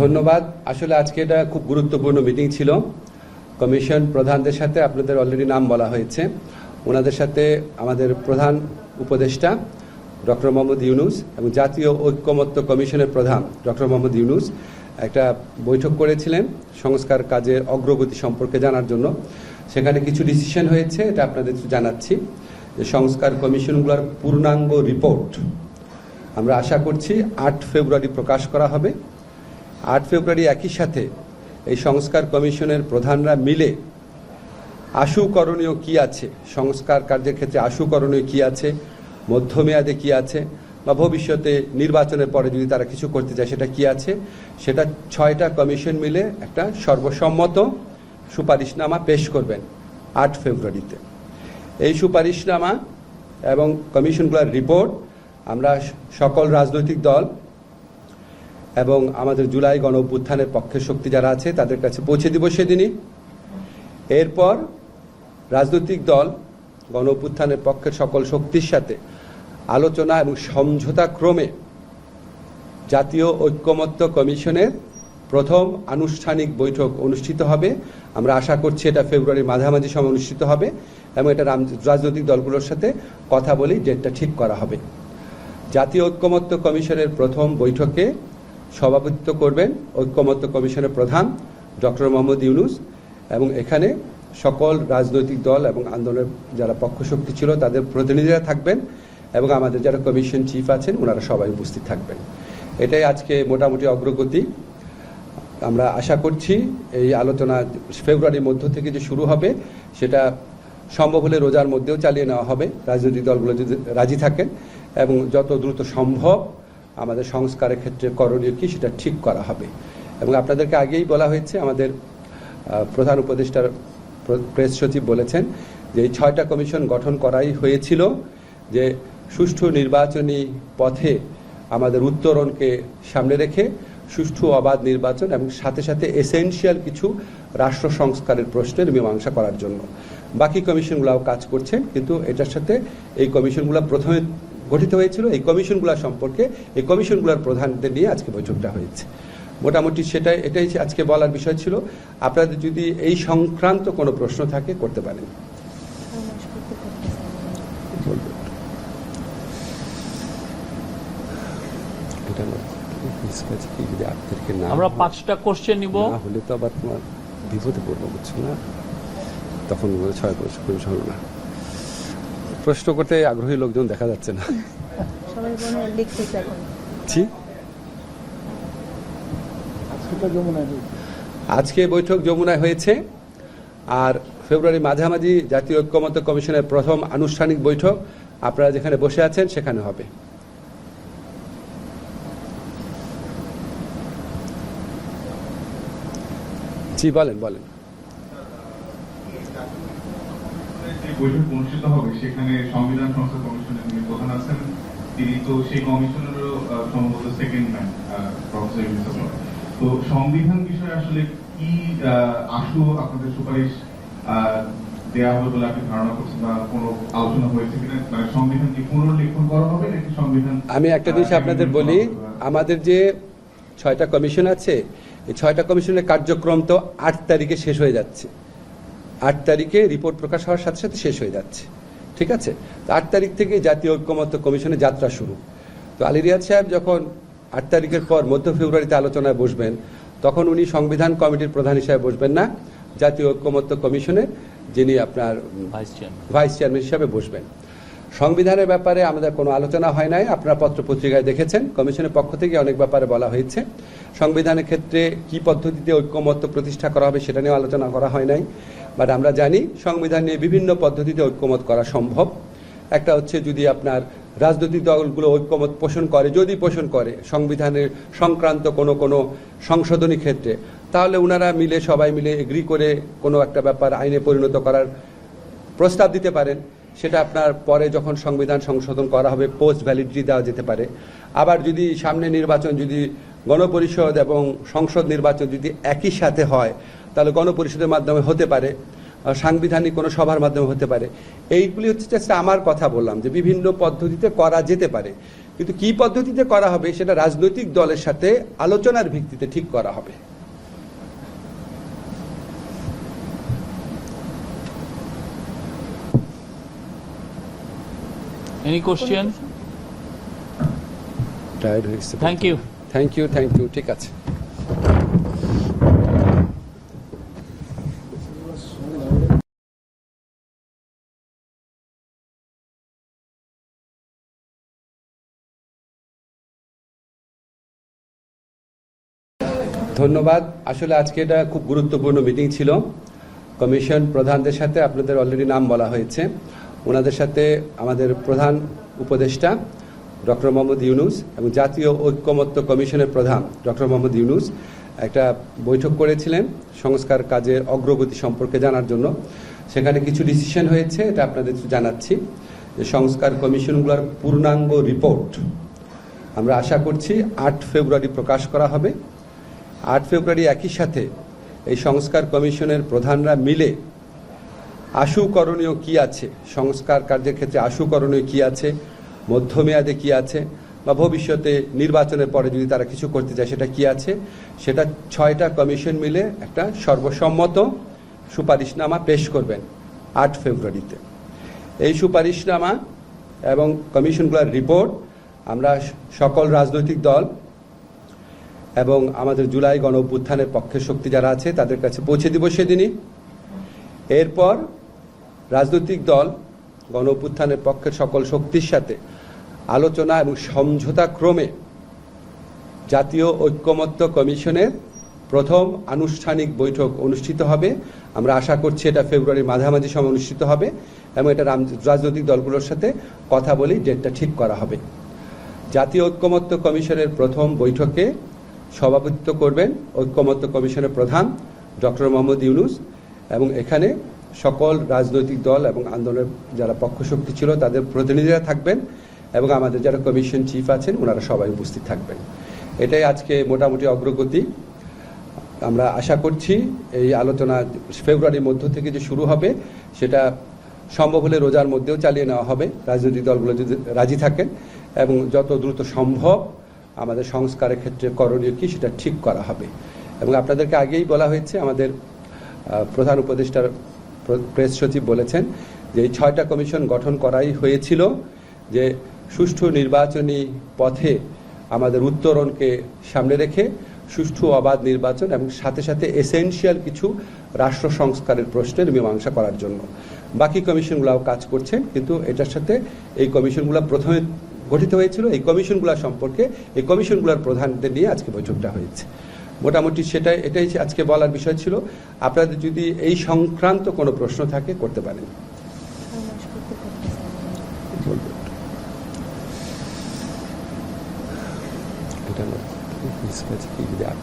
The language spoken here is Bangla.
ধন্যবাদ। আসলে আজকে এটা খুব গুরুত্বপূর্ণ মিটিং ছিল। কমিশন প্রধানদের সাথে আপনাদের অলরেডি নাম বলা হয়েছে। ওনাদের সাথে আমাদের প্রধান উপদেষ্টা ডক্টর মোহাম্মদ ইউনুস এবং জাতীয় ঐক্যমত্য কমিশনের প্রধান ডক্টর মোহাম্মদ ইউনুস একটা বৈঠক করেছিলেন সংস্কার কাজের অগ্রগতি সম্পর্কে জানার জন্য। সেখানে কিছু ডিসিশন হয়েছে, এটা আপনাদের জানাচ্ছি। যে সংস্কার কমিশনগুলোর পূর্ণাঙ্গ রিপোর্ট আমরা আশা করছি আট ফেব্রুয়ারি প্রকাশ করা হবে। আট ফেব্রুয়ারি একই সাথে এই সংস্কার কমিশনের প্রধানরা মিলে আশু করণীয় কি আছে? সংস্কার কার্যের ক্ষেত্রে আশু করণীয় কি আছে? মধ্যমেয়াদে কী আছে? বা ভবিষ্যতে নির্বাচনের পরে যদি তারা কিছু করতে চায়, সেটা কি আছে? সেটা ছয়টা কমিশন মিলে একটা সর্বসম্মত সুপারিশনামা পেশ করবেন আট ফেব্রুয়ারিতে। এই সুপারিশনামা এবং কমিশনগুলোর রিপোর্ট আমরা সকল রাজনৈতিক দল এবং আমাদের জুলাই গণ অভ্যুত্থানের পক্ষের শক্তি যারা আছে, তাদের কাছে পৌঁছে দিব সেদিনই। এরপর রাজনৈতিক দল গণ অভ্যুত্থানের পক্ষের সকল শক্তির সাথে আলোচনা এবং সমঝোতা ক্রমে জাতীয় ঐক্যমত্য কমিশনের প্রথম আনুষ্ঠানিক বৈঠক অনুষ্ঠিত হবে। আমরা আশা করছি এটা ফেব্রুয়ারির মাঝামাঝি সময় অনুষ্ঠিত হবে এবং এটা রাজনৈতিক দলগুলোর সাথে কথা বলেই ডেটটা ঠিক করা হবে। জাতীয় ঐক্যমত্য কমিশনের প্রথম বৈঠকে সভাপতিত্ব করবেন ঐক্যমত্য কমিশনের প্রধান ডক্টর মোহাম্মদ ইউনুস এবং এখানে সকল রাজনৈতিক দল এবং আন্দোলনের যারা পক্ষশক্তি ছিল, তাদের প্রতিনিধিরা থাকবেন এবং আমাদের যারা কমিশন চিফ আছেন, ওনারা সবাই উপস্থিত থাকবেন। এটাই আজকে মোটামুটি অগ্রগতি। আমরা আশা করছি এই আলোচনা ফেব্রুয়ারির মধ্য থেকে যে শুরু হবে, সেটা সম্ভব হলে রোজার মধ্যেও চালিয়ে নেওয়া হবে। রাজনৈতিক দলগুলো যদি রাজি থাকেন এবং যত দ্রুত সম্ভব আমাদের সংস্কারের ক্ষেত্রে করণীয় কি সেটা ঠিক করা হবে। এবং আপনাদেরকে আগেই বলা হয়েছে, আমাদের প্রধান উপদেষ্টার প্রেস সচিব বলেছেন যে এই ছয়টা কমিশন গঠন করাই হয়েছিল যে সুষ্ঠু নির্বাচনী পথে আমাদের উত্তরণকে সামনে রেখে সুষ্ঠু অবাধ নির্বাচন এবং সাথে সাথে এসেনশিয়াল কিছু রাষ্ট্র সংস্কারের প্রশ্নের মীমাংসা করার জন্য। বাকি কমিশনগুলোও কাজ করছেন কিন্তু এটার সাথে এই কমিশনগুলো প্রথমে গঠিত হয়েছিল এই কমিশনগুলো সম্পর্কে এই কমিশনগুলোর প্রধানদের নিয়ে আজকে বৈঠকটা হয়েছে। মোটামুটি সেটাই এটাই আজকে বলার বিষয় ছিল। আপনাদের যদি এই সংক্রান্ত কোনো প্রশ্ন থাকে করতে পারেন। আমরা পাঁচটা কোশ্চেন নিব। হলে তো আবার তোমার বিপদে পড়ব বুঝছ না? তখন ছয় বছর করে হলো না। প্রশ্ন করতে আগ্রহী লোকজন দেখা যাচ্ছে না। সবাই মনে লিখতেছে এখন। জি আজকে বৈঠক যমুনায় হয়েছে আর ফেব্রুয়ারি মাঝামাঝি জাতীয় ঐক্যমত্য কমিশনের প্রথম আনুষ্ঠানিক বৈঠক আপনারা যেখানে বসে আছেন সেখানে হবে। জি বলেন বলেন যে বৈঠক অনুষ্ঠিত হবে সেখানে সংবিধান সংস্কার কমিশনের যিনি প্রধান আছেন তিনি তো সেই কমিশনেরও সম্ভবত সেকেন্ড ম্যান প্রফেসর আহমদ। তো সংবিধান বিষয়ে আসলে কি আশু আপনাদের সুপারিশ দেয়া হবে বলে আপনি ধারণা করছেন বা কোনো আলোচনা হয়েছে কিনা? মানে সংবিধান কি পুনর্লিখন করা হবে নাকি সংবিধান আমি একটা জিনিস আপনাদের বলি আমাদের যে ছয়টা কমিশন আছে এই ছয়টা কমিশনের কার্যক্রম তো আট তারিখে শেষ হয়ে যাচ্ছে। আট তারিখে রিপোর্ট প্রকাশ হওয়ার সাথে সাথে শেষ হয়ে যাচ্ছে। ঠিক আছে? তো আট তারিখ থেকে জাতীয় ঐক্যমত্য কমিশনের যাত্রা শুরু। তো আলী রিয়াদ সাহেব যখন আট তারিখের পর মধ্য ফেব্রুয়ারিতে আলোচনায় বসবেন তখন উনি সংবিধান কমিটির প্রধান হিসাবে বসবেন না জাতীয় ঐক্যমত্য কমিশনের যিনি আপনার ভাইস চেয়ারম্যান ভাইস চেয়ারম্যান হিসাবে বসবেন। সংবিধানের ব্যাপারে আমাদের কোনো আলোচনা হয় নাই আপনারা পত্র পত্রিকায় দেখেছেন কমিশনের পক্ষ থেকে অনেক ব্যাপারে বলা হয়েছে। সংবিধানের ক্ষেত্রে কি পদ্ধতিতে ঐক্যমত্য প্রতিষ্ঠা করা হবে সেটা নিয়ে আলোচনা করা হয় নাই। বাট আমরা জানি সংবিধান নিয়ে বিভিন্ন পদ্ধতিতে ঐক্যমত করা সম্ভব। একটা হচ্ছে যদি আপনার রাজনৈতিক দলগুলো ঐক্যমত পোষণ করে, যদি পোষণ করে সংবিধানের সংক্রান্ত কোনো কোনো সংশোধনী ক্ষেত্রে, তাহলে ওনারা মিলে, সবাই মিলে এগ্রি করে কোনো একটা ব্যাপার আইনে পরিণত করার প্রস্তাব দিতে পারেন। সেটা আপনার পরে যখন সংবিধান সংশোধন করা হবে পোস্ট ভ্যালিডিটি দেওয়া যেতে পারে। আবার যদি সামনে নির্বাচন, যদি গণপরিষদ এবং সংসদ নির্বাচন যদি একই সাথে হয় তাহলে গণপরিষদের মাধ্যমে হতে পারে সাংবিধানিক কোনো সভার মাধ্যমে হতে পারে। এইগুলি হচ্ছে just আমার কথা বললাম যে বিভিন্ন পদ্ধতিতে করা যেতে পারে। কিন্তু কি পদ্ধতিতে করা হবে সেটা রাজনৈতিক দলের সাথে আলোচনার ভিত্তিতে ঠিক করা হবে? টায়ার্ড হয়ে গেছে। Thank thank you thank you ঠিক আছে। ধন্যবাদ। আসলে আজকে এটা খুব গুরুত্বপূর্ণ মিটিং ছিল। কমিশন প্রধানদের সাথে আপনাদের অলরেডি নাম বলা হয়েছে। ওনাদের সাথে আমাদের প্রধান উপদেষ্টা ডক্টর মোহাম্মদ ইউনুস এবং জাতীয় ঐক্যমত্য কমিশনের প্রধান ডক্টর মোহাম্মদ ইউনুস একটা বৈঠক করেছিলেন সংস্কার কাজের অগ্রগতি সম্পর্কে জানার জন্য। সেখানে কিছু ডিসিশন হয়েছে, এটা আপনাদের জানাচ্ছি। যে সংস্কার কমিশনগুলোর পূর্ণাঙ্গ রিপোর্ট আমরা আশা করছি আট ফেব্রুয়ারি প্রকাশ করা হবে। আট ফেব্রুয়ারি একই সাথে এই সংস্কার কমিশনের প্রধানরা মিলে আশু করণীয় কি আছে? সংস্কার কার্যের ক্ষেত্রে আশু করণীয় কি আছে? মধ্যমেয়াদে কী আছে? বা ভবিষ্যতে নির্বাচনের পরে যদি তারা কিছু করতে চায়, সেটা কি আছে? সেটা ছয়টা কমিশন মিলে একটা সর্বসম্মত সুপারিশনামা পেশ করবেন আট ফেব্রুয়ারিতে। এই সুপারিশনামা এবং কমিশনগুলোর রিপোর্ট আমরা সকল রাজনৈতিক দল এবং আমাদের জুলাই গণ অভ্যুত্থানের পক্ষের শক্তি যারা আছে, তাদের কাছে পৌঁছে দিব সেদিনই। এরপর রাজনৈতিক দল গণ অভ্যুত্থানের পক্ষের সকল শক্তির সাথে আলোচনা এবং সমঝোতা ক্রমে জাতীয় ঐক্যমত্য কমিশনের প্রথম আনুষ্ঠানিক বৈঠক অনুষ্ঠিত হবে। আমরা আশা করছি এটা ফেব্রুয়ারির মাঝামাঝি সময় অনুষ্ঠিত হবে এবং এটা রাজনৈতিক দলগুলোর সাথে কথা বলেই ডেটটা ঠিক করা হবে। জাতীয় ঐক্যমত্য কমিশনের প্রথম বৈঠকে সভাপতিত্ব করবেন ঐক্যমত্য কমিশনের প্রধান ডক্টর মোহাম্মদ ইউনুস এবং এখানে সকল রাজনৈতিক দল এবং আন্দোলনের যারা পক্ষশক্তি ছিল, তাদের প্রতিনিধিরা থাকবেন এবং আমাদের যারা কমিশন চিফ আছেন, ওনারা সবাই উপস্থিত থাকবেন। এটাই আজকে মোটামুটি অগ্রগতি। আমরা আশা করছি এই আলোচনা ফেব্রুয়ারির মধ্য থেকে যে শুরু হবে, সেটা সম্ভব হলে রোজার মধ্যেও চালিয়ে নেওয়া হবে। রাজনৈতিক দলগুলো যদি রাজি থাকেন এবং যত দ্রুত সম্ভব আমাদের সংস্কারের ক্ষেত্রে করণীয় কি সেটা ঠিক করা হবে। এবং আপনাদেরকে আগেই বলা হয়েছে, আমাদের প্রধান উপদেষ্টার প্রেস সচিব বলেছেন যে এই ছয়টা কমিশন গঠন করাই হয়েছিল যে সুষ্ঠু নির্বাচনী পথে আমাদের উত্তরণকে সামনে রেখে সুষ্ঠু অবাধ নির্বাচন এবং সাথে সাথে এসেনশিয়াল কিছু রাষ্ট্র সংস্কারের প্রশ্নের মীমাংসা করার জন্য। বাকি কমিশনগুলোও কাজ করছেন কিন্তু এটার সাথে এই কমিশনগুলো প্রথমে গঠিত হয়েছিল, এই কমিশনগুলো সম্পর্কে, এই কমিশনগুলোর প্রধানদের নিয়ে আজকে বৈঠকটা হয়েছে। মোটামুটি সেটাই, এটাই আজকে বলার বিষয় ছিল। আপনাদের যদি এই সংক্রান্ত কোনো প্রশ্ন থাকে, করতে পারেন।